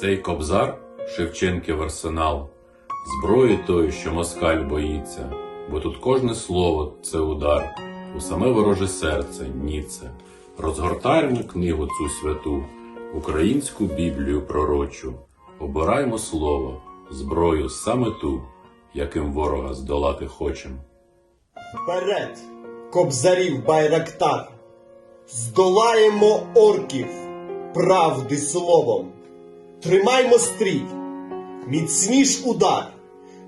Цей кобзар Шевченків арсенал, зброї тої, що москаль боїться, бо тут кожне слово це удар, у саме вороже серце ніце. Розгортаємо книгу цю святу, українську Біблію пророчу, обираймо слово, зброю саме ту, яким ворога здолати хочем. Вперед, кобзарів байрактар, здолаємо орків правди словом. Тримаймо стрій, міцніш удар.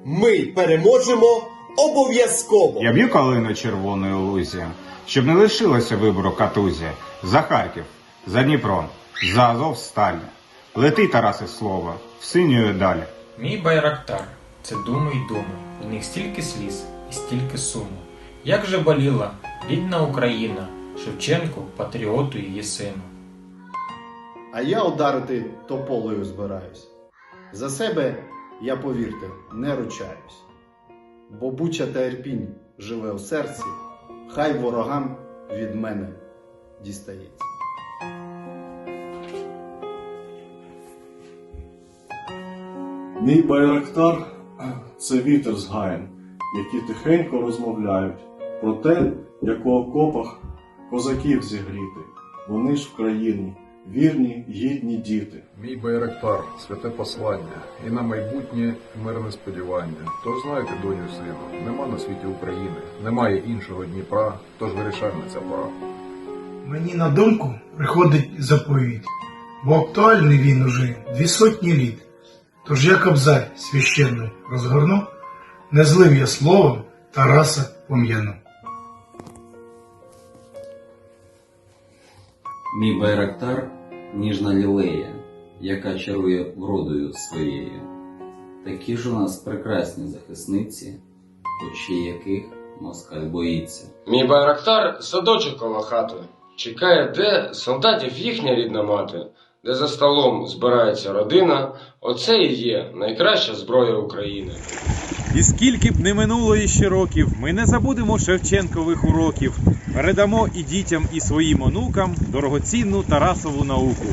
Ми переможемо обов'язково. Я б'ю калину червоною лузі, щоб не лишилося вибору катузі. За Харків, за Дніпро, за Азов сталь. Лети, Тарасе, слово, в синьою далі. Мій байрактар це думи й думи. В них стільки сліз і стільки суму. Як же боліла рідна Україна, Шевченку, патріоту її сину. А я ударити тополею збираюсь. За себе я, повірте, не ручаюсь. Бо буча та Ірпінь живе у серці, хай ворогам від мене дістається. Мій байрактар це вітер з гаєм, які тихенько розмовляють про те, як у окопах козаків зігріти. Вони ж в країні вірні, гідні діти. Мій байрактар, святе послання, і на майбутнє мирне сподівання. Тож знайте, доню сину, нема на світі України, немає іншого Дніпра, тож вирішальна ця пора. Мені на думку приходить заповідь, бо актуальний він уже дві сотні літ. Тож я кобзарь священний розгорну, не злив я словом Тараса пом'яну. Мій байрактар ніжна лілея, яка чарує вродою своєю. Такі ж у нас прекрасні захисниці, очі яких москаль боїться. Мій байрактар садочок коло хати. Чекає, де солдатів їхня рідна мати, де за столом збирається родина. Оце і є найкраща зброя України. І скільки б не минуло іще років, ми не забудемо Шевченкових уроків. Передамо і дітям, і своїм онукам дорогоцінну Тарасову науку.